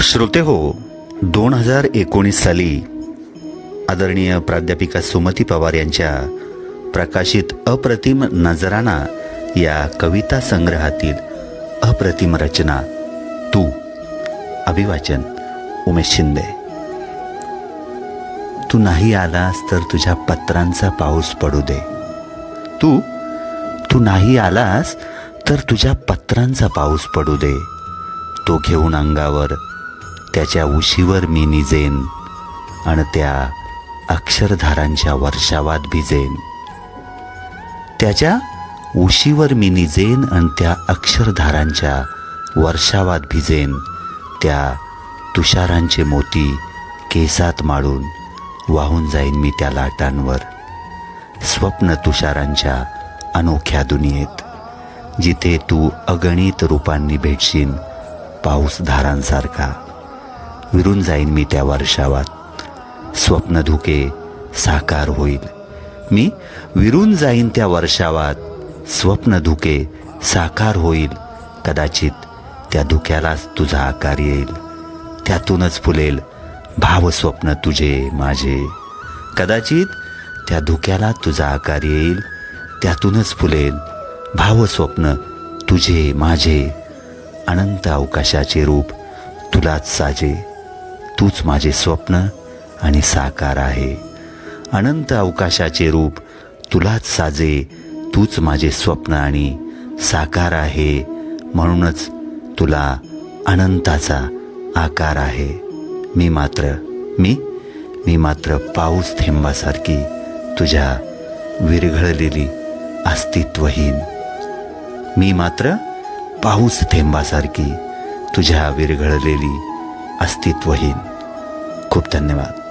श्रोते हो दोन हजार एकोणीस साली आदरणीय प्राध्यापिका सुमती पवार यांच्या प्रकाशित अप्रतिम नजराना या कविता संग्रहातील अप्रतिम रचना तू अभिवाचन उमेश शिंदे. तू नाही आलास तर तुझ्या पत्रांचा पाऊस पडू दे. तू तू नाही आलास तर तुझ्या पत्रांचा पाऊस पडू दे. तो घेऊन अंगावर त्याच्या उशीवर मी निजेन आणि त्या अक्षरधारांच्या वर्षावात भिजेन. त्याच्या उशीवर मी निजेन आणि त्या अक्षरधारांच्या वर्षावात भिजेन. त्या तुषारांचे मोती केसात माळून वाहून जाईन मी त्या लाटांवर. स्वप्न तुषारांच्या अनोख्या दुनियेत जिथे तू अगणित रूपांनी भेटशील पाऊसधारांसारखा. विरून जाईन मी त्या वर्षावात. स्वप्न धुके साकार होईल. मी विरून जाईन त्या वर्षावात. स्वप्न धुके साकार होईल. कदाचित त्या धुक्यालाच तुझा आकार येईल. त्यातूनच फुलेल भावस्वप्न तुझे माझे. कदाचित त्या धुक्याला तुझा आकार येईल. त्यातूनच फुलेल भावस्वप्न तुझे माझे. अनंत अवकाशाचे रूप तुलाच साजे. तूच माझे स्वप्न आणि साकार आहे. अनंत अवकाशाचे रूप तुलाच साजे तूच माझे स्वप्न आणि साकार आहे. म्हणूनच तुला अनंताचा आकार आहे. मी मात्र मी मी मात्र पाऊस थेंबासारखी तुझ्या विरघळलेली अस्तित्वहीन. मी मात्र पाऊस थेंबासारखी तुझ्या विरघळलेली अस्तित्वहीन. खूप धन्यवाद.